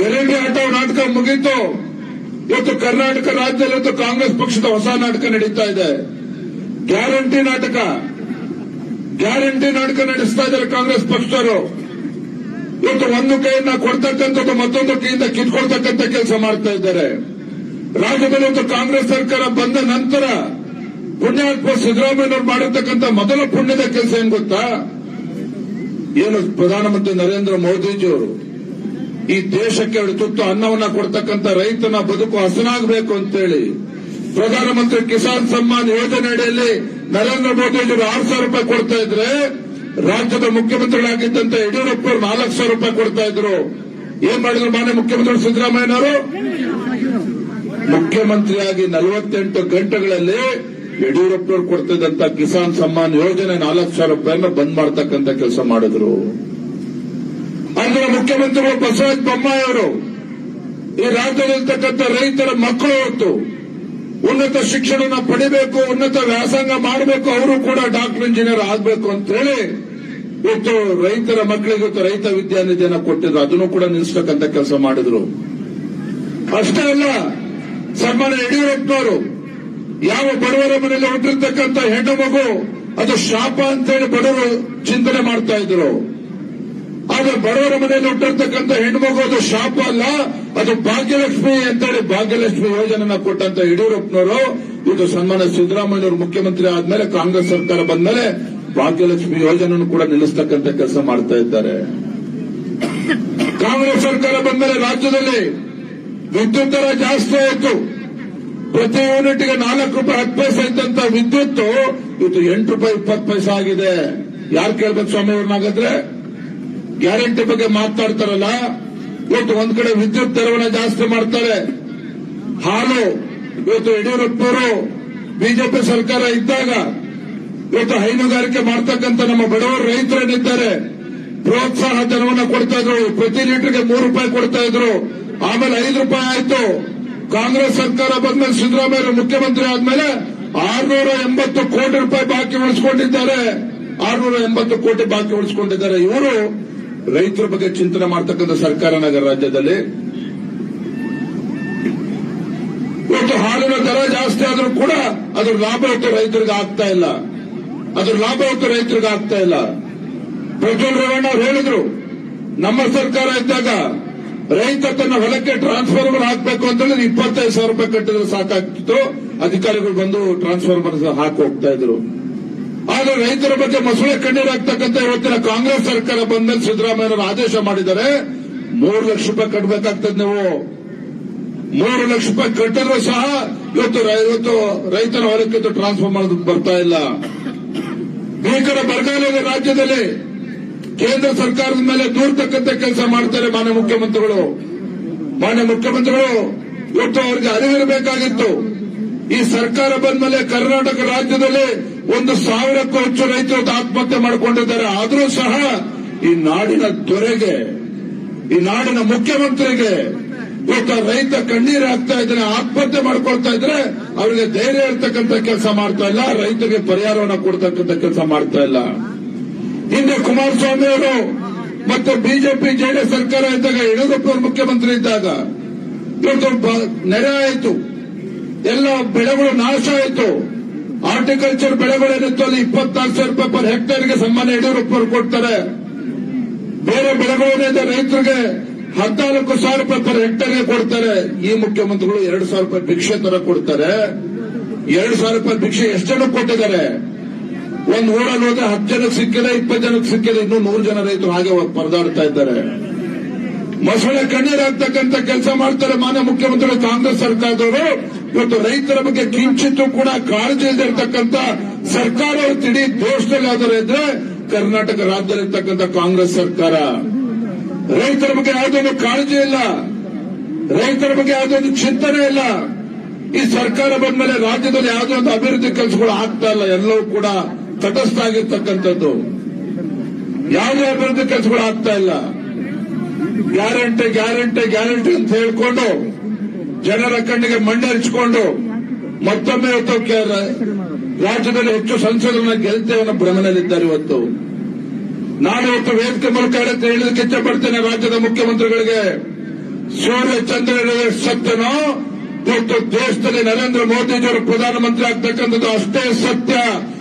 ಗರೀಬಿ auto ನಾಟಕ ಮುಗೀತು. ಇವತ್ತು ಕರ್ನಾಟಕ ರಾಜ್ಯದಲ್ಲಿ ಇವತ್ತು ಕಾಂಗ್ರೆಸ್ ಪಕ್ಷದ ಹೊಸ ನಾಟಕ ನಡೀತಾ ಇದೆ. ಗ್ಯಾರಂಟಿ ನಾಟಕ. ಗ್ಯಾರಂಟಿ ನಾಟಕ ನಡೆಸ್ತಾ ಇದ್ದಾರೆ ಕಾಂಗ್ರೆಸ್ ಪಕ್ಷದವರು. ಇವತ್ತು ಒಂದು ಕೈಯನ್ನ ಕೊಡ್ತಕ್ಕಂಥದ್ದು ಮತ್ತೊಂದು ಕೈಯಿಂದ ಕಿತ್ಕೊಳ್ತಕ್ಕಂಥ ಕೆಲಸ ಮಾಡ್ತಾ ಇದ್ದಾರೆ. ರಾಜ್ಯದಲ್ಲಿ ಇವತ್ತು ಕಾಂಗ್ರೆಸ್ ಸರ್ಕಾರ ಬಂದ ನಂತರ ಪುಣ್ಯಾತ್ಮ ಸಿದ್ದರಾಮಯ್ಯನವರು ಮಾಡಿರ್ತಕ್ಕಂಥ ಮೊದಲ ಪುಣ್ಯದ ಕೆಲಸ ಏನ್ ಗೊತ್ತಾ? ಏನು ಪ್ರಧಾನಮಂತ್ರಿ ನರೇಂದ್ರ ಮೋದಿಜಿಯವರು ಈ ದೇಶಕ್ಕೆ ಎರಡು ತುತ್ತು ಅನ್ನವನ್ನ ಕೊಡ್ತಕ್ಕಂಥ ರೈತನ ಬದುಕು ಹಸನಾಗಬೇಕು ಅಂತೇಳಿ ಪ್ರಧಾನಮಂತ್ರಿ ಕಿಸಾನ್ ಸಮ್ಮಾನ್ ಯೋಜನೆ ಅಡಿಯಲ್ಲಿ ನರೇಂದ್ರ ಅವರು ಆರು ಸಾವಿರ ರೂಪಾಯಿ ಕೊಡ್ತಾ ಇದ್ರೆ ರಾಜ್ಯದ ಮುಖ್ಯಮಂತ್ರಿಗಳಾಗಿದ್ದಂತ ಯಡಿಯೂರಪ್ಪ ಅವರು ನಾಲ್ಕು ಸಾವಿರ ರೂಪಾಯಿ ಕೊಡ್ತಾ ಇದ್ರು. ಏನ್ ಮಾಡಿದ್ರು ಮಾನ್ಯ ಮುಖ್ಯಮಂತ್ರಿ ಸಿದ್ದರಾಮಯ್ಯನವರು? ಮುಖ್ಯಮಂತ್ರಿಯಾಗಿ ನಲವತ್ತೆಂಟು ಗಂಟೆಗಳಲ್ಲಿ ಯಡಿಯೂರಪ್ಪನವರು ಕೊಡ್ತಿದ್ದಂತ ಕಿಸಾನ್ ಸಮ್ಮಾನ್ ಯೋಜನೆ ನಾಲ್ಕು ಸಾವಿರ ರೂಪಾಯಿನ ಬಂದ್ ಮಾಡ್ತಕ್ಕಂಥ ಕೆಲಸ ಮಾಡಿದ್ರು. ಅಂದ್ರೆ ಮುಖ್ಯಮಂತ್ರಿಗಳು ಬಸವರಾಜ ಬೊಮ್ಮಾಯಿ ಅವರು, ಈ ರಾಜ್ಯದಲ್ಲಿರ್ತಕ್ಕಂಥ ರೈತರ ಮಕ್ಕಳು ಹೊತ್ತು ಉನ್ನತ ಶಿಕ್ಷಣ ಪಡಿಬೇಕು, ಉನ್ನತ ವ್ಯಾಸಂಗ ಮಾಡಬೇಕು, ಅವರು ಕೂಡ ಡಾಕ್ಟರ್, ಇಂಜಿನಿಯರ್ ಆಗಬೇಕು ಅಂತ ಹೇಳಿ ಇವತ್ತು ರೈತರ ಮಕ್ಕಳಿಗೆ ರೈತ ವಿದ್ಯಾನಿಧಿಯನ್ನು ಕೊಟ್ಟಿದ್ರು. ಅದನ್ನು ಕೂಡ ನಿಲ್ಲಿಸ್ತಕ್ಕಂಥ ಕೆಲಸ ಮಾಡಿದ್ರು. ಅಷ್ಟೇ ಅಲ್ಲ ಸನ್ಮಾನ ಯಡಿಯೂರಪ್ಪನವರು, ಯಾವ ಬಡವರ ಮನೆಯಲ್ಲಿ ಹುಟ್ಟಿರ್ತಕ್ಕಂಥ ಹೆಣ್ಣು ಮಗು, ಅದು ಶಾಪ ಅಂತೇಳಿ ಬಡವರು ಚಿಂತನೆ ಮಾಡ್ತಾ ಇದ್ರು. ಆದ್ರೆ ಬಡವರ ಮನೆಯಲ್ಲಿ ಹುಟ್ಟಿರ್ತಕ್ಕಂಥ ಹೆಣ್ಮಗು ಅದು ಶಾಪ ಅಲ್ಲ, ಅದು ಭಾಗ್ಯಲಕ್ಷ್ಮಿ ಅಂತೇಳಿ ಭಾಗ್ಯಲಕ್ಷ್ಮಿ ಯೋಜನೆನ ಕೊಟ್ಟಂತ ಯಡಿಯೂರಪ್ಪನವರು, ಇದು ಸನ್ಮಾನ ಸಿದ್ದರಾಮಯ್ಯವರು ಮುಖ್ಯಮಂತ್ರಿ ಆದ್ಮೇಲೆ ಕಾಂಗ್ರೆಸ್ ಸರ್ಕಾರ ಬಂದ್ಮೇಲೆ ಭಾಗ್ಯಲಕ್ಷ್ಮಿ ಯೋಜನೆಯನ್ನು ಕೂಡ ನಿಲ್ಲಿಸ್ತಕ್ಕಂಥ ಕೆಲಸ ಮಾಡ್ತಾ ಇದ್ದಾರೆ. ಕಾಂಗ್ರೆಸ್ ಸರ್ಕಾರ ಬಂದ್ಮೇಲೆ ರಾಜ್ಯದಲ್ಲಿ ವಿದ್ಯುತ್ ದರ ಜಾಸ್ತಿ ಆಯಿತು. ಪ್ರತಿ ಯೂನಿಟ್ಗೆ ನಾಲ್ಕು ರೂಪಾಯಿ ಹತ್ತು ಪೈಸೆ ಇದ್ದಂತ ವಿದ್ಯುತ್ ಇವತ್ತು ಎಂಟು ರೂಪಾಯಿ ಇಪ್ಪತ್ತು ಪೈಸೆ ಆಗಿದೆ. ಯಾರು ಕೇಳ್ಬೇಕು ಸ್ವಾಮಿ ಅವ್ರನ್ನಾಗಾದ್ರೆ? ಗ್ಯಾರಂಟಿ ಬಗ್ಗೆ ಮಾತನಾಡ್ತಾರಲ್ಲ ಇವತ್ತು ಒಂದ್ ಕಡೆ ವಿದ್ಯುತ್ ದರವನ್ನ ಜಾಸ್ತಿ ಮಾಡ್ತಾರೆ. ಹಾಲು, ಇವತ್ತು ಯಡಿಯೂರಪ್ಪನವರು ಬಿಜೆಪಿ ಸರ್ಕಾರ ಇದ್ದಾಗ ಇವತ್ತು ಹೈನುಗಾರಿಕೆ ಮಾಡ್ತಕ್ಕಂಥ ನಮ್ಮ ಬಡವರು ರೈತರೇನಿದ್ದಾರೆ ಪ್ರೋತ್ಸಾಹ ಧನವನ್ನು ಕೊಡ್ತಾ ಇದ್ರು, ಪ್ರತಿ ಲೀಟರ್ಗೆ ಮೂರು ರೂಪಾಯಿ ಕೊಡ್ತಾ ಇದ್ರು, ಆಮೇಲೆ ಐದು ರೂಪಾಯಿ ಆಯ್ತು. ಕಾಂಗ್ರೆಸ್ ಸರ್ಕಾರ ಬಂದ್ಮೇಲೆ ಸಿದ್ದರಾಮಯ್ಯ ಮುಖ್ಯಮಂತ್ರಿ ಆದ್ಮೇಲೆ ಆರ್ನೂರ ಎಂಬತ್ತು ಕೋಟಿ ರೂಪಾಯಿ ಬಾಕಿ ಉಳಿಸ್ಕೊಂಡಿದ್ದಾರೆ. ಆರ್ನೂರ ಎಂಬತ್ತು ಕೋಟಿ ಬಾಕಿ ಉಳಿಸ್ಕೊಂಡಿದ್ದಾರೆ. ಇವರು ರೈತರ ಬಗ್ಗೆ ಚಿಂತನೆ ಮಾಡ್ತಕ್ಕಂಥ ಸರ್ಕಾರ ನಗರ ರಾಜ್ಯದಲ್ಲಿ. ಇವತ್ತು ಹಾಲಿನ ದರ ಜಾಸ್ತಿ ಆದರೂ ಕೂಡ ಅದ್ರ ಲಾಭ ಇವತ್ತು ರೈತರಿಗೆ ಆಗ್ತಾ ಇಲ್ಲ. ಅದ್ರ ಲಾಭ ಇವತ್ತು ರೈತರಿಗೆ ಆಗ್ತಾ ಇಲ್ಲ. ಪ್ರಜ್ವಲ್ ರೇವಣ್ಣ ಅವರು ಹೇಳಿದ್ರು, ನಮ್ಮ ಸರ್ಕಾರ ಇದ್ದಾಗ ರೈತ ತನ್ನ ಹೊಲಕ್ಕೆ ಟ್ರಾನ್ಸ್ಫಾರ್ಮರ್ ಹಾಕಬೇಕು ಅಂತ ಹೇಳಿದ್ರೆ ಇಪ್ಪತ್ತೈದು ಸಾವಿರ ರೂಪಾಯಿ ಕಟ್ಟಿದ್ರೆ ಸಾಕಾಗ್ತಿತ್ತು. ಅಧಿಕಾರಿಗಳು ಬಂದು ಟ್ರಾನ್ಸ್ಫಾರ್ಮರ್ ಹಾಕಿ ಹೋಗ್ತಾ ಇದ್ರು. ಆದ್ರೆ ರೈತರ ಬಗ್ಗೆ ಮಸೂಳೆ ಕಣ್ಣೀರಾಗ್ತಕ್ಕಂಥ ಇವತ್ತಿನ ಕಾಂಗ್ರೆಸ್ ಸರ್ಕಾರ ಬಂದಲ್ಲಿ ಸಿದ್ದರಾಮಯ್ಯನವರು ಆದೇಶ ಮಾಡಿದ್ದಾರೆ. ಮೂರು ಲಕ್ಷ ರೂಪಾಯಿ ಕಟ್ಟಬೇಕಾಗ್ತದೆ ನೀವು. ಮೂರು ಲಕ್ಷ ರೂಪಾಯಿ ಕಟ್ಟಿದ್ರು ಸಹ ಇವತ್ತು ಇವತ್ತು ರೈತರ ಹೊಲಕ್ಕೆ ಟ್ರಾನ್ಸ್ಫರ್ ಮಾಡೋದಕ್ಕೆ ಬರ್ತಾ ಇಲ್ಲ. ಭೀಕರ ಬರಗಾಲ ಇದೆ ರಾಜ್ಯದಲ್ಲಿ ಕೇಂದ್ರ ಸರ್ಕಾರದ ಮೇಲೆ ದೂರ್ತಕ್ಕಂಥ ಕೆಲಸ ಮಾಡ್ತಾರೆ ಮಾನ್ಯ ಮುಖ್ಯಮಂತ್ರಿಗಳು. ಮಾನ್ಯ ಮುಖ್ಯಮಂತ್ರಿಗಳು, ಇವತ್ತು ಅವರಿಗೆ ಅರಿವಿರಬೇಕಾಗಿತ್ತು. ಈ ಸರ್ಕಾರ ಬಂದ್ಮೇಲೆ ಕರ್ನಾಟಕ ರಾಜ್ಯದಲ್ಲಿ ಒಂದು ಸಾವಿರಕ್ಕೂ ಹೆಚ್ಚು ರೈತರು ಆತ್ಮಹತ್ಯೆ ಮಾಡಿಕೊಂಡಿದ್ದಾರೆ. ಆದರೂ ಸಹ ಈ ನಾಡಿನ ದೊರೆಗೆ, ಈ ನಾಡಿನ ಮುಖ್ಯಮಂತ್ರಿಗೆ ಒಬ್ಬ ರೈತ ಕಣ್ಣೀರು ಹಾಕ್ತಾ ಇದ್ರೆ, ಆತ್ಮಹತ್ಯೆ ಮಾಡ್ಕೊಳ್ತಾ ಇದ್ರೆ ಅವರಿಗೆ ಧೈರ್ಯ ಇರ್ತಕ್ಕಂಥ ಕೆಲಸ ಮಾಡ್ತಾ ಇಲ್ಲ, ರೈತರಿಗೆ ಪರಿಹಾರವನ್ನು ಕೊಡ್ತಕ್ಕಂಥ ಕೆಲಸ ಮಾಡ್ತಾ ಇಲ್ಲ. ಹಿಂದೆ ಕುಮಾರಸ್ವಾಮಿ ಅವರು ಮತ್ತೆ ಬಿಜೆಪಿ, ಜೆಡಿಎಸ್ ಸರ್ಕಾರ ಇದ್ದಾಗ ಯಡಿಯೂರಪ್ಪ ಅವರು ಮುಖ್ಯಮಂತ್ರಿ ಇದ್ದಾಗ ದೊಡ್ಡ ನೆರೆ ಆಯಿತು. ಎಲ್ಲ ಬೆಳೆಗಳು ನಾಶ ಆಯಿತು. ಹಾರ್ಟಿಕಲ್ಚರ್ ಬೆಳೆಗಳೇನಿತ್ತು ಅಲ್ಲಿ ಇಪ್ಪತ್ನಾಲ್ಕು ಸಾವಿರ ರೂಪಾಯಿ ಪರ್ ಹೆಕ್ಟೇರ್ಗೆ ಸನ್ಮಾನ ರೂಪಾಯಿ ಕೊಡ್ತಾರೆ. ಬೇರೆ ಬೆಳೆಗಳೇನಿದೆ ರೈತರಿಗೆ ಹದಿನಾಲ್ಕು ಸಾವಿರ ರೂಪಾಯಿ ಪರ್ ಹೆಕ್ಟೇರ್ಗೆ ಕೊಡ್ತಾರೆ. ಈ ಮುಖ್ಯಮಂತ್ರಿಗಳು ಎರಡು ಸಾವಿರ ರೂಪಾಯಿ ಭಿಕ್ಷೆ ತರ ಕೊಡ್ತಾರೆ. ಎರಡು ಸಾವಿರ ರೂಪಾಯಿ ಭಿಕ್ಷೆ ಎಷ್ಟು ಜನಕ್ಕೆ ಕೊಟ್ಟಿದ್ದಾರೆ? ಒಂದ್ ಊರಲ್ಲಿ ಹೋದ್ರೆ ಹತ್ತು ಜನಕ್ಕೆ ಸಿಕ್ಕಿಲ್ಲ ಇಪ್ಪತ್ತು ಜನಕ್ಕೆ ಸಿಕ್ಕಿಲ್ಲ ಇನ್ನೂ ನೂರು ಜನ ರೈತರು ಹಾಗೆ ಪರದಾಡ್ತಾ ಇದ್ದಾರೆ. ಮೊಸಳೆ ಕಣ್ಣೀರಾಗ್ತಕ್ಕಂಥ ಕೆಲಸ ಮಾಡ್ತಾರೆ ಮಾನ್ಯ ಮುಖ್ಯಮಂತ್ರಿ ಕಾಂಗ್ರೆಸ್ ಸರ್ಕಾರದವರು. ಇವತ್ತು ರೈತರ ಬಗ್ಗೆ ಕಿಂಚಿತ್ತೂ ಕೂಡ ಕಾಳಜಿ ಇಲ್ಲದೆ ಇರತಕ್ಕಂಥ ಸರ್ಕಾರ ಇವತ್ತು ಇಡೀ ಇದ್ರೆ ಕರ್ನಾಟಕ ರಾಜ್ಯದಲ್ಲಿರ್ತಕ್ಕಂಥ ಕಾಂಗ್ರೆಸ್ ಸರ್ಕಾರ. ರೈತರ ಬಗ್ಗೆ ಯಾವುದೊಂದು ಕಾಳಜಿ ಇಲ್ಲ. ರೈತರ ಬಗ್ಗೆ ಯಾವುದೊಂದು ಚಿಂತನೆ ಇಲ್ಲ. ಈ ಸರ್ಕಾರ ಬಂದ್ಮೇಲೆ ರಾಜ್ಯದಲ್ಲಿ ಯಾವುದೇ ಒಂದು ಅಭಿವೃದ್ಧಿ ಕೆಲಸಗಳು ಆಗ್ತಾ ಇಲ್ಲ. ಎಲ್ಲವೂ ಕೂಡ ತಟಸ್ಥ ಆಗಿರ್ತಕ್ಕಂಥದ್ದು ಯಾವುದೇ ಅಭಿವೃದ್ಧಿ ಕೆಲಸಗಳು ಆಗ್ತಾ ಇಲ್ಲ. ಗ್ಯಾರಂಟಿ ಗ್ಯಾರಂಟಿ ಗ್ಯಾರಂಟಿ ಅಂತ ಹೇಳ್ಕೊಂಡು ಜನರ ಕಣ್ಣಿಗೆ ಮಂಡರಿಸಿಕೊಂಡು ಮತ್ತೊಮ್ಮೆ ಇವತ್ತು ರಾಜ್ಯದಲ್ಲಿ ಹೆಚ್ಚು ಸಂಸದರನ್ನ ಗೆಲ್ತೇವೆ ಅನ್ನೋ ಭ್ರಮಣದಲ್ಲಿದ್ದಾರೆ ಇವತ್ತು. ನಾನು ಇವತ್ತು ವೇದಿಕೆ ಮೂಲಕ ಹೇಳಕ್ಕೆ ಹೇಳಲಿಕ್ಕೆ ಇಷ್ಟಪಡ್ತೇನೆ ರಾಜ್ಯದ ಮುಖ್ಯಮಂತ್ರಿಗಳಿಗೆ. ಸೂರ್ಯ ಚಂದ್ರನ ಸತ್ಯನೋ, ಇವತ್ತು ದೇಶದಲ್ಲಿ ನರೇಂದ್ರ ಮೋದಿಜಿಯವರು ಪ್ರಧಾನಮಂತ್ರಿ ಆಗ್ತಕ್ಕಂಥದ್ದು ಅಷ್ಟೇ ಸತ್ಯ.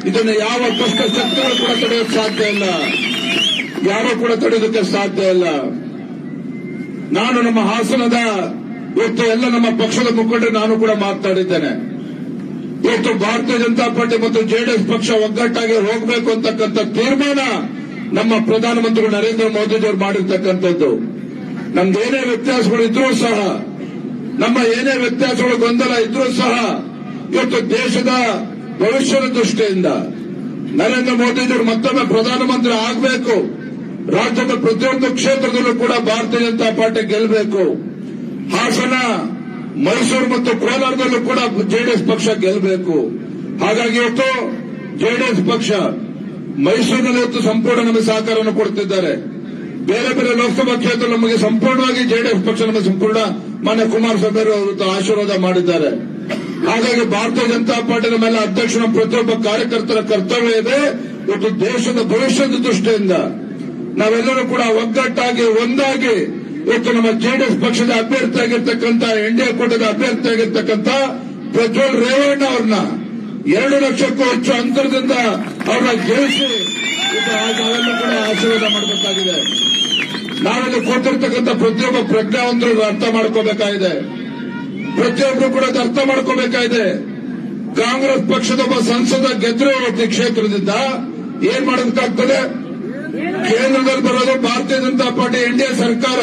ಇದನ್ನು ಯಾವ ಕಷ್ಟ ಶಕ್ತಿಗಳು ಕೂಡ ತಡೆಯೋಕೆ ಸಾಧ್ಯ ಇಲ್ಲ. ಯಾರು ಕೂಡ ತಡೆಯೋದಕ್ಕೆ ಸಾಧ್ಯ ಇಲ್ಲ. ನಾನು ನಮ್ಮ ಹಾಸನದ ಇವತ್ತು ಎಲ್ಲ ನಮ್ಮ ಪಕ್ಷದ ಮುಖಂಡರು ನಾನು ಕೂಡ ಮಾತನಾಡಿದ್ದೇನೆ ಇವತ್ತು ಭಾರತೀಯ ಜನತಾ ಪಾರ್ಟಿ ಮತ್ತು ಜೆಡಿಎಸ್ ಪಕ್ಷ ಒಗ್ಗಟ್ಟಾಗಿ ಹೋಗಬೇಕು ಅಂತಕ್ಕಂಥ ತೀರ್ಮಾನ ನಮ್ಮ ಪ್ರಧಾನಮಂತ್ರಿಗಳು ನರೇಂದ್ರ ಮೋದಿಜಿಯವರು ಮಾಡಿರ್ತಕ್ಕಂಥದ್ದು. ನಮ್ದೇನೇ ವ್ಯತ್ಯಾಸಗಳು ಇದ್ರೂ ಸಹ, ನಮ್ಮ ಏನೇ ವ್ಯತ್ಯಾಸಗಳು ಗೊಂದಲ ಇದ್ರೂ ಸಹ, ಇವತ್ತು ದೇಶದ ಭವಿಷ್ಯದ ದೃಷ್ಟಿಯಿಂದ ನರೇಂದ್ರ ಮೋದಿಜಿಯವರು ಮತ್ತೊಮ್ಮೆ ಪ್ರಧಾನಮಂತ್ರಿ ಆಗಬೇಕು. ರಾಜ್ಯದ ಪ್ರತಿಯೊಂದು ಕ್ಷೇತ್ರದಲ್ಲೂ ಕೂಡ ಭಾರತೀಯ ಜನತಾ ಪಾರ್ಟಿ ಗೆಲ್ಲಬೇಕು ಹಾಸನ ಮೈಸೂರು ಮತ್ತು ಕೋಲಾರದಲ್ಲೂ ಕೂಡ ಜೆಡಿಎಸ್ ಪಕ್ಷ ಗೆಲ್ಲಬೇಕು. ಹಾಗಾಗಿ ಇವತ್ತು ಜೆಡಿಎಸ್ ಪಕ್ಷ ಮೈಸೂರಿನಲ್ಲಿ ಇವತ್ತು ಸಂಪೂರ್ಣ ನಮಗೆ ಸಹಕಾರವನ್ನು ಕೊಡುತ್ತಿದ್ದಾರೆ. ಬೇರೆ ಬೇರೆ ಲೋಕಸಭಾ ಕ್ಷೇತ್ರ ನಮಗೆ ಸಂಪೂರ್ಣವಾಗಿ ಜೆಡಿಎಸ್ ಪಕ್ಷ ನಮಗೆ ಸಂಪೂರ್ಣ ಮಾನ್ಯ ಕುಮಾರಸ್ವಾಮಿ ಅವರು ಆಶೀರ್ವಾದ ಮಾಡಿದ್ದಾರೆ. ಹಾಗಾಗಿ ಭಾರತೀಯ ಜನತಾ ಪಾರ್ಟಿ ಮೇಲೆ ಅಧ್ಯಕ್ಷನ ಪ್ರತಿಯೊಬ್ಬ ಕಾರ್ಯಕರ್ತರ ಕರ್ತವ್ಯ ಇದೆ. ಇವತ್ತು ದೇಶದ ಭವಿಷ್ಯದ ದೃಷ್ಟಿಯಿಂದ ನಾವೆಲ್ಲರೂ ಕೂಡ ಒಗ್ಗಟ್ಟಾಗಿ, ಒಂದಾಗಿ ಇವತ್ತು ನಮ್ಮ ಜೆಡಿಎಸ್ ಪಕ್ಷದ ಅಭ್ಯರ್ಥಿ ಆಗಿರ್ತಕ್ಕಂಥ ಎನ್ಡಿಎ ಕೂಟದ ಅಭ್ಯರ್ಥಿ ಆಗಿರ್ತಕ್ಕಂಥ ಪ್ರಜ್ವಲ್ ರೇವಣ್ಣ ಅವ್ರನ್ನ ಎರಡು ಲಕ್ಷಕ್ಕೂ ಹೆಚ್ಚು ಅಂತರದಿಂದ ಅವ್ರನ್ನ ಗೆಲ್ಲಿಸಿ ಅವರನ್ನು ಕೂಡ ಆಶೀರ್ವಾದ ಮಾಡಬೇಕಾಗಿದೆ. ನಾವಿಲ್ಲಿ ಕೊಟ್ಟಿರ್ತಕ್ಕಂಥ ಪ್ರತಿಯೊಬ್ಬ ಪ್ರಜ್ಞಾವಂತರು ಅರ್ಥ ಮಾಡ್ಕೋಬೇಕಾಗಿದೆ. ಪ್ರತಿಯೊಬ್ಬರು ಕೂಡ ಅರ್ಥ ಮಾಡ್ಕೋಬೇಕಾಗಿದೆ. ಕಾಂಗ್ರೆಸ್ ಪಕ್ಷದ ಒಬ್ಬ ಸಂಸದ ಗೆದ್ರೆ ಕ್ಷೇತ್ರದಿಂದ ಏನ್ ಮಾಡೋದಕ್ಕಾಗ್ತದೆ? ಕೇಂದ್ರದಲ್ಲಿ ಬರೋದು ಭಾರತೀಯ ಜನತಾ ಪಾರ್ಟಿ ಎನ್ಡಿಎ ಸರ್ಕಾರ.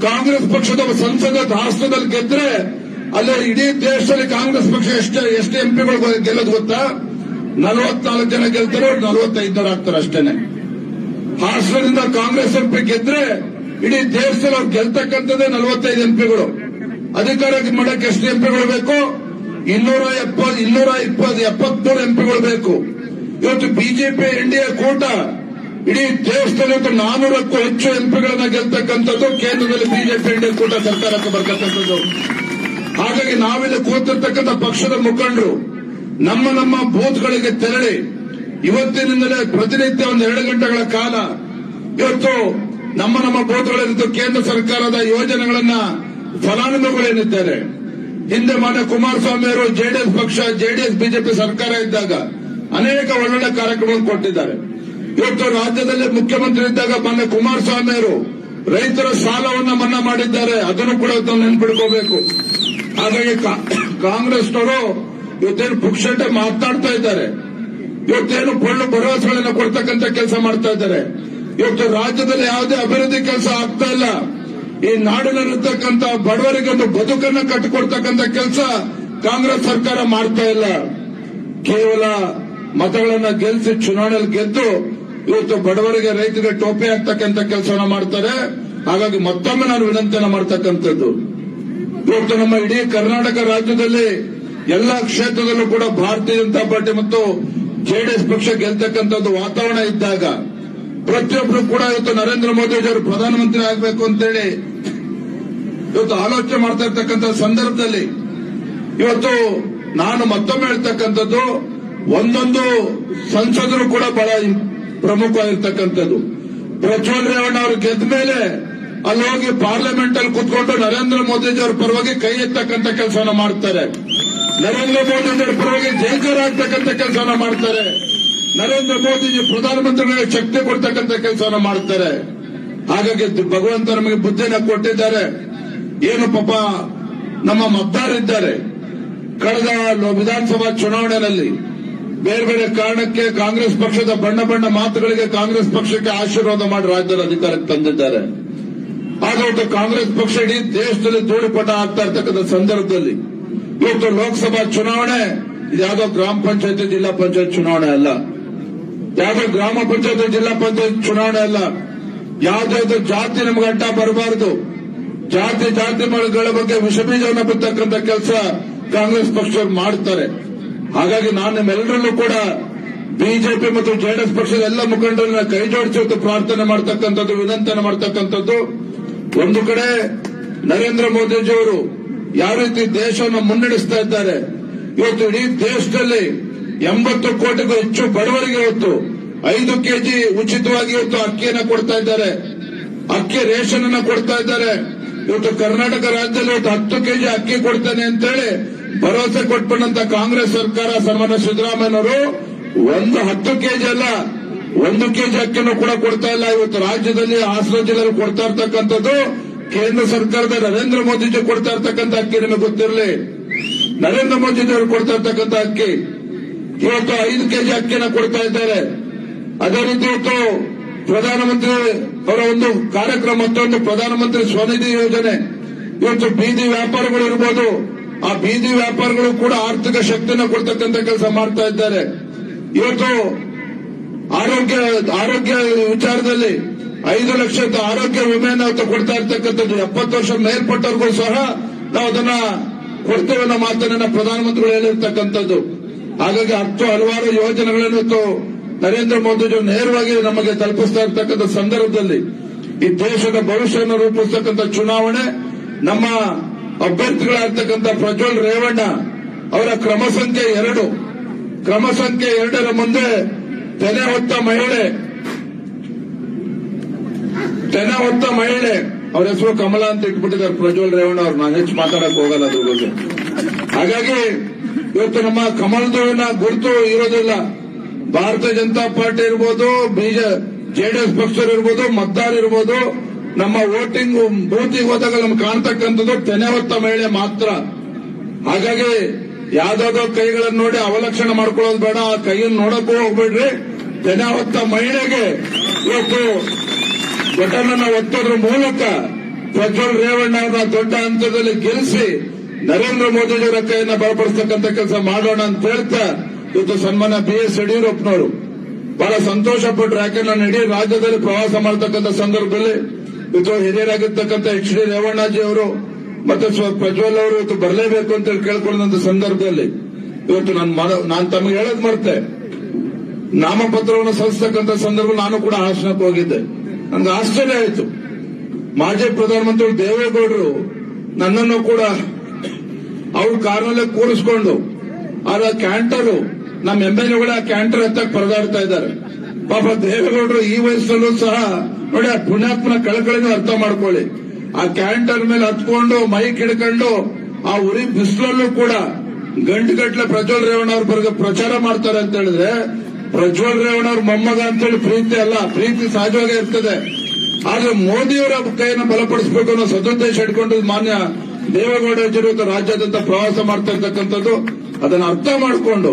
ಕಾಂಗ್ರೆಸ್ ಪಕ್ಷದ ಸಂಸದ ಹಾಸನದಲ್ಲಿ ಗೆದ್ರೆ ಅಲ್ಲೇ ಇಡೀ ದೇಶದಲ್ಲಿ ಕಾಂಗ್ರೆಸ್ ಪಕ್ಷ ಎಷ್ಟು ಎಷ್ಟು ಎಂಪಿಗಳು ಗೆಲ್ಲೋದು ಗೊತ್ತಾ? ನಲವತ್ನಾಲ್ಕು ಜನ ಗೆಲ್ತಾರೆ ನಲವತ್ತೈದು ಜನ ಆಗ್ತಾರೆ ಅಷ್ಟೇನೆ. ಹಾಸನದಿಂದ ಕಾಂಗ್ರೆಸ್ ಎಂಪಿ ಗೆದ್ರೆ ಇಡೀ ದೇಶದಲ್ಲಿ ಅವ್ರು ಗೆಲ್ತಕ್ಕಂಥದ್ದೇ ನಲವತ್ತೈದು ಎಂಪಿಗಳು. ಅಧಿಕಾರ ಮಾಡಕ್ಕೆ ಎಷ್ಟು ಎಂಪಿಗಳು ಬೇಕು? ಇನ್ನೂರ ಎಪ್ಪತ್, ಇನ್ನೂರ ಇಪ್ಪತ್ತು, ಎಪ್ಪತ್ಮೂರು ಎಂಪಿಗಳು ಬೇಕು. ಇವತ್ತು ಬಿಜೆಪಿ ಎನ್ಡಿಎ ಕೂಟ ಇಡೀ ದೇಶದಲ್ಲಿ ನಾನೂರಕ್ಕೂ ಹೆಚ್ಚು ಎಂಪಿಗಳನ್ನ ಗೆಲ್ತಕ್ಕಂಥದ್ದು ಕೇಂದ್ರದಲ್ಲಿ ಬಿಜೆಪಿ ಎನ್ಡಿಎ ಕೂಟ ಸರ್ಕಾರಕ್ಕೆ ಬರ್ತಕ್ಕಂಥದ್ದು ಹಾಗಾಗಿ ನಾವಿಲ್ಲಿ ಕೂತಿರ್ತಕ್ಕಂಥ ಪಕ್ಷದ ಮುಖಂಡರು, ನಮ್ಮ ನಮ್ಮ ಬೂತ್ಗಳಿಗೆ ತೆರಳಿ, ಇವತ್ತಿನಿಂದಲೇ ಪ್ರತಿನಿತ್ಯ ಒಂದು ಎರಡು ಗಂಟೆಗಳ ಕಾಲ ಇವತ್ತು ನಮ್ಮ ನಮ್ಮ ಬೂತ್ಗಳಲ್ಲಿ ಕೇಂದ್ರ ಸರ್ಕಾರದ ಯೋಜನೆಗಳನ್ನ ಫಲಾನುಭವಿಗಳೇನಿದ್ದಾರೆ. ಹಿಂದೆ ಮಾನ್ಯ ಕುಮಾರಸ್ವಾಮಿ ಅವರು ಜೆಡಿಎಸ್ ಪಕ್ಷ, ಜೆಡಿಎಸ್, ಬಿಜೆಪಿ ಸರ್ಕಾರ ಇದ್ದಾಗ ಅನೇಕ ಒಳ್ಳೊಳ್ಳೆ ಕಾರ್ಯಕ್ರಮಗಳನ್ನು ಕೊಟ್ಟಿದ್ದಾರೆ. ಇವತ್ತು ರಾಜ್ಯದಲ್ಲಿ ಮುಖ್ಯಮಂತ್ರಿ ಇದ್ದಾಗ ಮೊನ್ನೆ ಕುಮಾರಸ್ವಾಮಿ ಅವರು ರೈತರ ಸಾಲವನ್ನ ಮನ್ನಾ ಮಾಡಿದ್ದಾರೆ. ಅದನ್ನು ಕೂಡ ತಾವು ನೆನ್ಪಿಡ್ಕೋಬೇಕು ಹಾಗಾಗಿ ಕಾಂಗ್ರೆಸ್ನವರು ಇವತ್ತೇನು ಪುಕ್ಷಟೆ ಮಾತಾಡ್ತಾ ಇದ್ದಾರೆ. ಇವತ್ತೇನು ಪೊಳ್ಳು ಭರವಸೆಗಳನ್ನ ಕೊಡ್ತಕ್ಕಂತ ಕೆಲಸ ಮಾಡ್ತಾ ಇದ್ದಾರೆ. ಇವತ್ತು ರಾಜ್ಯದಲ್ಲಿ ಯಾವುದೇ ಅಭಿವೃದ್ಧಿ ಕೆಲಸ ಆಗ್ತಾ ಇಲ್ಲ. ಈ ನಾಡಿನಲ್ಲಿರ್ತಕ್ಕಂಥ ಬಡವರಿಗೆ ಒಂದು ಬದುಕನ್ನ ಕಟ್ಟಿಕೊಡ್ತಕ್ಕಂಥ ಕೆಲಸ ಕಾಂಗ್ರೆಸ್ ಸರ್ಕಾರ ಮಾಡ್ತಾ ಇಲ್ಲ. ಕೇವಲ ಮತಗಳನ್ನ ಗೆಲ್ಲಿಸಿ ಚುನಾವಣೆಯಲ್ಲಿ ಗೆದ್ದು ಇವತ್ತು ಬಡವರಿಗೆ ರೈತರಿಗೆ ಟೋಪಿ ಹಾಕ್ತಕ್ಕಂಥ ಕೆಲಸವನ್ನ ಮಾಡ್ತಾರೆ. ಹಾಗಾಗಿ ಮತ್ತೊಮ್ಮೆ ನಾನು ವಿನಂತನ ಮಾಡ್ತಕ್ಕಂಥದ್ದು. ಇವತ್ತು ನಮ್ಮ ಇಡೀ ಕರ್ನಾಟಕ ರಾಜ್ಯದಲ್ಲಿ ಎಲ್ಲಾ ಕ್ಷೇತ್ರದಲ್ಲೂ ಕೂಡ ಭಾರತೀಯ ಜನತಾ ಪಾರ್ಟಿ ಮತ್ತು ಜೆಡಿಎಸ್ ಪಕ್ಷ ಗೆಲ್ತಕ್ಕಂಥದ್ದು ವಾತಾವರಣ ಇದ್ದಾಗ ಪ್ರತಿಯೊಬ್ಬರು ಕೂಡ ಇವತ್ತು ನರೇಂದ್ರ ಮೋದಿ ಅವರು ಪ್ರಧಾನಮಂತ್ರಿ ಆಗಬೇಕು ಅಂತೇಳಿ ಇವತ್ತು ಆಲೋಚನೆ ಮಾಡ್ತಾ ಇರ್ತಕ್ಕಂಥ ಸಂದರ್ಭದಲ್ಲಿ ಇವತ್ತು ನಾನು ಮತ್ತೊಮ್ಮೆ ಹೇಳ್ತಕ್ಕಂಥದ್ದು, ಒಂದೊಂದು ಸಂಸದರು ಕೂಡ ಬಹಳ ಪ್ರಮುಖವಾಗಿರ್ತಕ್ಕಂಥದ್ದು ಪ್ರಜ್ವಲ್ ರೇವಣ್ಣ ಅವರು ಗೆದ್ದ ಮೇಲೆ ಅಲ್ಲಿ ಹೋಗಿ ಪಾರ್ಲಿಮೆಂಟ್ ಅಲ್ಲಿ ಕುತ್ಕೊಂಡು ನರೇಂದ್ರ ಮೋದಿಜಿ ಅವರ ಪರವಾಗಿ ಕೈ ಎತ್ತಕ್ಕಂಥ ಕೆಲಸವನ್ನು ಮಾಡ್ತಾರೆ. ನರೇಂದ್ರ ಮೋದಿಜಿ ಅವರ ಪರವಾಗಿ ಜೈಕಾರ ಆಗ್ತಕ್ಕಂಥ ಕೆಲಸನ ಮಾಡ್ತಾರೆ. ನರೇಂದ್ರ ಮೋದಿಜಿ ಪ್ರಧಾನಮಂತ್ರಿಗಳಿಗೆ ಶಕ್ತಿ ಕೊಡ್ತಕ್ಕಂಥ ಕೆಲಸವನ್ನು ಮಾಡ್ತಾರೆ. ಹಾಗಾಗಿ ಭಗವಂತ ನಮಗೆ ಬುದ್ಧಿನ ಕೊಟ್ಟಿದ್ದಾರೆ. ಏನು ಪಾಪ, ನಮ್ಮ ಮತದಾರರಿದ್ದಾರೆ. ಕಳೆದ ವಿಧಾನಸಭಾ ಚುನಾವಣೆಯಲ್ಲಿ ಬೇರೆ ಬೇರೆ ಕಾರಣಕ್ಕೆ ಕಾಂಗ್ರೆಸ್ ಪಕ್ಷದ ಬಣ್ಣ ಬಣ್ಣ ಮಾತುಗಳಿಗೆ ಕಾಂಗ್ರೆಸ್ ಪಕ್ಷಕ್ಕೆ ಆಶೀರ್ವಾದ ಮಾಡಿ ರಾಜ್ಯದಲ್ಲಿ ಅಧಿಕಾರಕ್ಕೆ ತಂದಿದ್ದಾರೆ. ಹಾಗಾಗಿ ಕಾಂಗ್ರೆಸ್ ಪಕ್ಷ ಇಡೀ ದೇಶದಲ್ಲಿ ಧೂಳಿಪಟ ಆಗ್ತಾ ಇರ್ತಕ್ಕಂಥ ಸಂದರ್ಭದಲ್ಲಿ ಇವತ್ತು ಲೋಕಸಭಾ ಚುನಾವಣೆ ಇದ್ಯಾವುದೋ ಗ್ರಾಮ ಪಂಚಾಯತ್, ಜಿಲ್ಲಾ ಪಂಚಾಯತ್ ಚುನಾವಣೆ ಅಲ್ಲ. ಯಾವುದೋ ಗ್ರಾಮ ಪಂಚಾಯತ್, ಜಿಲ್ಲಾ ಪಂಚಾಯತ್ ಚುನಾವಣೆ ಅಲ್ಲ. ಯಾವುದೇ ಜಾತಿ ನಮ್ಗೆ ಅಡ್ಡ ಬರಬಾರದು. ಜಾತಿ ಜಾತಿಗಳ ಬಗ್ಗೆ ವಿಷಬೀಜವನ್ನು ಬಿತ್ತಕ್ಕಂಥ ಕೆಲಸ ಕಾಂಗ್ರೆಸ್ ಪಕ್ಷ ಮಾಡ್ತಾರೆ. ಹಾಗಾಗಿ ನಾನು ನಿಮ್ಮೆಲ್ಲರಲ್ಲೂ ಕೂಡ ಬಿಜೆಪಿ ಮತ್ತು ಜೆಡಿಎಸ್ ಪಕ್ಷದ ಎಲ್ಲ ಮುಖಂಡರನ್ನ ಕೈ ಪ್ರಾರ್ಥನೆ ಮಾಡತಕ್ಕಂಥದ್ದು, ವಿನಂತನೆ ಮಾಡತಕ್ಕಂಥದ್ದು. ಒಂದು ಕಡೆ ನರೇಂದ್ರ ಮೋದಿಜಿಯವರು ಯಾವ ರೀತಿ ದೇಶವನ್ನು ಮುನ್ನಡೆಸ್ತಾ ಇದ್ದಾರೆ. ಇವತ್ತು ಇಡೀ ದೇಶದಲ್ಲಿ ಎಂಬತ್ತು ಕೋಟಿಗೂ ಹೆಚ್ಚು ಬಡವರಿಗೆ ಇವತ್ತು ಐದು ಕೆಜಿ ಉಚಿತವಾಗಿ ಇವತ್ತು ಅಕ್ಕಿಯನ್ನು ಕೊಡ್ತಾ ಇದ್ದಾರೆ. ಅಕ್ಕಿ ರೇಷನ್ ಅನ್ನ ಕೊಡ್ತಾ ಇದ್ದಾರೆ. ಇವತ್ತು ಕರ್ನಾಟಕ ರಾಜ್ಯದಲ್ಲಿ ಇವತ್ತು ಹತ್ತು ಕೆಜಿ ಅಕ್ಕಿ ಕೊಡ್ತಾನೆ ಅಂತೇಳಿ ಭರವಸೆ ಕೊಟ್ಕೊಂಡಂತ ಕಾಂಗ್ರೆಸ್ ಸರ್ಕಾರ ಸನ್ಮಾನ್ಯ ಸಿದ್ದರಾಮಯ್ಯನವರು ಒಂದು ಹತ್ತು ಕೆಜಿ ಅಲ್ಲ, ಒಂದು ಕೆಜಿ ಅಕ್ಕಿನೂ ಕೂಡ ಕೊಡ್ತಾ ಇಲ್ಲ. ಇವತ್ತು ರಾಜ್ಯದಲ್ಲಿ ಹಾಸನ ಜಿಲ್ಲೆಯಲ್ಲಿ ಕೊಡ್ತಾ ಇರ್ತಕ್ಕಂಥದ್ದು ಕೇಂದ್ರ ಸರ್ಕಾರದ ನರೇಂದ್ರ ಮೋದಿಜಿ ಕೊಡ್ತಾ ಇರ್ತಕ್ಕಂಥ ಅಕ್ಕಿ ನಿಮಗೆ ಗೊತ್ತಿರಲಿ. ನರೇಂದ್ರ ಮೋದಿಜಿ ಅವರು ಕೊಡ್ತಾ ಇರ್ತಕ್ಕಂಥ ಅಕ್ಕಿ ಇವತ್ತು ಐದು ಕೆಜಿ ಅಕ್ಕಿನ ಕೊಡ್ತಾ ಇದ್ದಾರೆ. ಅದೇ ರೀತಿ ಇವತ್ತು ಪ್ರಧಾನಮಂತ್ರಿ ಅವರ ಒಂದು ಕಾರ್ಯಕ್ರಮ, ಮತ್ತೊಂದು ಪ್ರಧಾನಮಂತ್ರಿ ಸ್ವನಿಧಿ ಯೋಜನೆ. ಇವತ್ತು ಬೀದಿ ವ್ಯಾಪಾರಗಳು ಇರ್ಬೋದು ಆ ಬೀದಿ ವ್ಯಾಪಾರಿಗಳು ಕೂಡ ಆರ್ಥಿಕ ಶಕ್ತಿಯನ್ನು ಕೊಡ್ತಕ್ಕಂಥ ಕೆಲಸ ಮಾಡ್ತಾ ಇದ್ದಾರೆ. ಇವತ್ತು ಆರೋಗ್ಯ ಆರೋಗ್ಯ ವಿಚಾರದಲ್ಲಿ ಐದು ಲಕ್ಷದ ಆರೋಗ್ಯ ವಿಮೆಯನ್ನು ನಾವು ಕೊಡ್ತಾ ಇರ್ತಕ್ಕಂಥದ್ದು. ಎಪ್ಪತ್ತು ವರ್ಷ ಮೇಲ್ಪಟ್ಟವ್ರಿಗೂ ಸಹ ನಾವು ಅದನ್ನ ಕೊಡ್ತೇವೆ ಅನ್ನೋ ಮಾತನ್ನ ಪ್ರಧಾನಮಂತ್ರಿಗಳು ಹೇಳಿರ್ತಕ್ಕಂಥದ್ದು. ಹಾಗಾಗಿ ಹತ್ತು ಹಲವಾರು ಯೋಜನೆಗಳನ್ನು ನರೇಂದ್ರ ಮೋದಿಜಿ ನೇರವಾಗಿ ನಮಗೆ ತಲುಪಿಸ್ತಾ ಇರ್ತಕ್ಕಂಥ ಸಂದರ್ಭದಲ್ಲಿ ಈ ದೇಶದ ಭವಿಷ್ಯವನ್ನು ರೂಪಿಸ್ತಕ್ಕಂಥ ಚುನಾವಣೆ ನಮ್ಮ ಅಭ್ಯರ್ಥಿಗಳಾಗ್ತಕ್ಕಂಥ ಪ್ರಜ್ವಲ್ ರೇವಣ್ಣ ಅವರ ಕ್ರಮ ಸಂಖ್ಯೆ ಎರಡು. ಕ್ರಮ ಸಂಖ್ಯೆ ಎರಡರ ಮುಂದೆ ತೆನೆ ಹೊತ್ತ ಮಹಿಳೆ. ತೆನೆ ಹೊತ್ತ ಮಹಿಳೆ. ಅವ್ರ ಹೆಸರು ಕಮಲ ಅಂತ ಇಟ್ಬಿಟ್ಟಿದ್ದಾರೆ ಪ್ರಜ್ವಲ್ ರೇವಣ್ಣ ಅವ್ರು. ನಾನು ಹೆಚ್ಚು ಮಾತಾಡಕ್ ಹೋಗಲ್ಲ ಅದ್ರ ಬಗ್ಗೆ. ಹಾಗಾಗಿ ಇವತ್ತು ನಮ್ಮ ಕಮಲದೇವನ ಗುರುತು ಇರೋದಿಲ್ಲ. ಭಾರತೀಯ ಜನತಾ ಪಾರ್ಟಿ ಇರ್ಬೋದು ಬಿಜೆ ಜೆಡಿಎಸ್ ಪಕ್ಷರು ಇರ್ಬೋದು ಮತದಾರ ಇರ್ಬೋದು ನಮ್ಮ ವೋಟಿಂಗ್ ಬೂತಿಗೆ ಹೋದಾಗ ನಮ್ಗೆ ಕಾಣ್ತಕ್ಕಂಥದ್ದು ತೆನೆ ಹೊತ್ತ ಮಹಿಳೆ ಮಾತ್ರ. ಹಾಗಾಗಿ ಯಾವ್ದಾದ್ರು ಕೈಗಳನ್ನು ನೋಡಿ ಅವಲಕ್ಷಣ ಮಾಡ್ಕೊಳ್ಳೋದು ಬೇಡ, ಆ ಕೈಯನ್ನು ನೋಡಕ್ಕೂ ಹೋಗ್ಬೇಡ್ರಿ. ತೆನೆ ಹೊತ್ತ ಮಹಿಳೆಗೆ ಇವತ್ತು ಬಟನ್ನ ಒತ್ತೋದ್ರ ಮೂಲಕ ಪ್ರಜ್ವಲ್ ರೇವಣ್ಣ ಅವರ ದೊಡ್ಡ ಹಂತದಲ್ಲಿ ಗೆಲ್ಲಿಸಿ ನರೇಂದ್ರ ಮೋದಿಜಿಯವರ ಕೈಯನ್ನ ಬಲಪಡಿಸ್ತಕ್ಕಂಥ ಕೆಲಸ ಮಾಡೋಣ ಅಂತ ಹೇಳ್ತಾ ಇವತ್ತು ಸನ್ಮಾನ ಬಿ ಎಸ್ ಯಡಿಯೂರಪ್ಪನವರು. ಬಹಳ ಸಂತೋಷ ಪಟ್ಟರು ಯಾಕಂದ್ರೆ ನಾನು ಇಡೀ ರಾಜ್ಯದಲ್ಲಿ ಪ್ರವಾಸ ಮಾಡ್ತಕ್ಕಂಥ ಸಂದರ್ಭದಲ್ಲಿ ಇವತ್ತು ಹಿರಿಯರಾಗಿರ್ತಕ್ಕಂಥ ಎಚ್ ಡಿ ರೇವಣ್ಣಾಜಿ ಅವರು, ಮತ್ತೆ ಪ್ರಜ್ವಲ್ ಅವರು ಇವತ್ತು ಬರಲೇಬೇಕು ಅಂತ ಕೇಳ್ಕೊಂಡಂತ ಸಂದರ್ಭದಲ್ಲಿ ಇವತ್ತು ನಾನು ನಾನು ತಮಗೆ ಹೇಳೋದ್ ಮಾಡ್ತೆ ನಾಮಪತ್ರವನ್ನು ಸಲ್ಲಿಸ್ತಕ್ಕಂಥ ಸಂದರ್ಭ ನಾನು ಕೂಡ ಹಾಸನಕ್ಕೆ ಹೋಗಿದ್ದೆ. ನನ್ಗೆ ಆಶ್ಚರ್ಯ ಆಯಿತು. ಮಾಜಿ ಪ್ರಧಾನಮಂತ್ರಿ ದೇವೇಗೌಡರು ನನ್ನನ್ನು ಕೂಡ ಅವ್ರ ಕಾರ್ನಲ್ಲೇ ಕೂರಿಸ್ಕೊಂಡು ಅವರ ಕ್ಯಾಂಟರು ನಮ್ಮ ಎಂಎಲ್ಎಗಳ ಎಲ್ ಎಗಳ ಕ್ಯಾಂಟರ್ ಹತ್ತಕ್ಕೆ ಪರದಾಡ್ತಾ ಇದ್ದಾರೆ. ಪಾಪ ದೇವೇಗೌಡರು ಈ ವಯಸ್ಸಲ್ಲೂ ಸಹ ನೋಡಿ ಆ ಪುಣ್ಯಾತ್ಮನ ಕಳಕಳಿನ ಅರ್ಥ ಮಾಡ್ಕೊಳ್ಳಿ. ಆ ಕ್ಯಾಂಟರ್ ಮೇಲೆ ಹತ್ಕೊಂಡು ಮೈಕ್ ಹಿಡ್ಕೊಂಡು ಆ ಉರಿ ಬಿಸಿಲಲ್ಲೂ ಕೂಡ ಗಂಟುಗಟ್ಲೆ ಪ್ರಜ್ವಲ್ ರೇವಣ್ಣ ಅವ್ರ ಬರ್ಗ ಪ್ರಚಾರ ಮಾಡ್ತಾರೆ ಅಂತ ಹೇಳಿದ್ರೆ, ಪ್ರಜ್ವಲ್ ರೇವಣ್ಣ ಅವ್ರ ಮೊಮ್ಮಗ ಅಂತೇಳಿ ಪ್ರೀತಿ ಅಲ್ಲ, ಪ್ರೀತಿ ಸಹಜವಾಗೇ ಇರ್ತದೆ. ಆದ್ರೆ ಮೋದಿಯವರ ಕೈಯನ್ನು ಬಲಪಡಿಸಬೇಕು ಅನ್ನೋ ಸದುದ್ದೇಶ ಇಟ್ಕೊಂಡು ಮಾನ್ಯ ದೇವೇಗೌಡ ಇವತ್ತು ರಾಜ್ಯಾದ್ಯಂತ ಪ್ರವಾಸ ಮಾಡ್ತಾ ಇರ್ತಕ್ಕಂಥದ್ದು, ಅದನ್ನ ಅರ್ಥ ಮಾಡಿಕೊಂಡು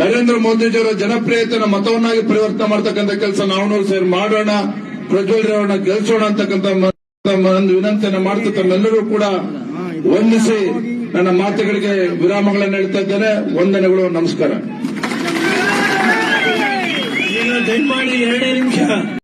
ನರೇಂದ್ರ ಮೋದಿಜಿಯವರ ಜನಪ್ರಿಯತೆಯನ್ನು ಮತವನ್ನಾಗಿ ಪರಿವರ್ತನೆ ಮಾಡ್ತಕ್ಕಂಥ ಕೆಲಸ ನಾವು ಸೇರಿ. ಮಾಡೋಣ, ಪ್ರಜ್ವಲ್ ರೇವಣ್ಣ ಗೆಲ್ಸೋಣ ಅಂತಕ್ಕಂಥ ಒಂದು ವಿನಂತಿಯನ್ನು ಮಾಡ್ತಾ ತಮ್ಮೆಲ್ಲರೂ ಕೂಡ ವಂದಿಸಿ ನನ್ನ ಮಾತುಗಳಿಗೆ ವಿರಾಮಗಳನ್ನು ಹೇಳ್ತಾ ಇದ್ದೇನೆ. ವಂದನೆಗಳು, ನಮಸ್ಕಾರ. ಎರಡೇ ನಿಮಿಷ.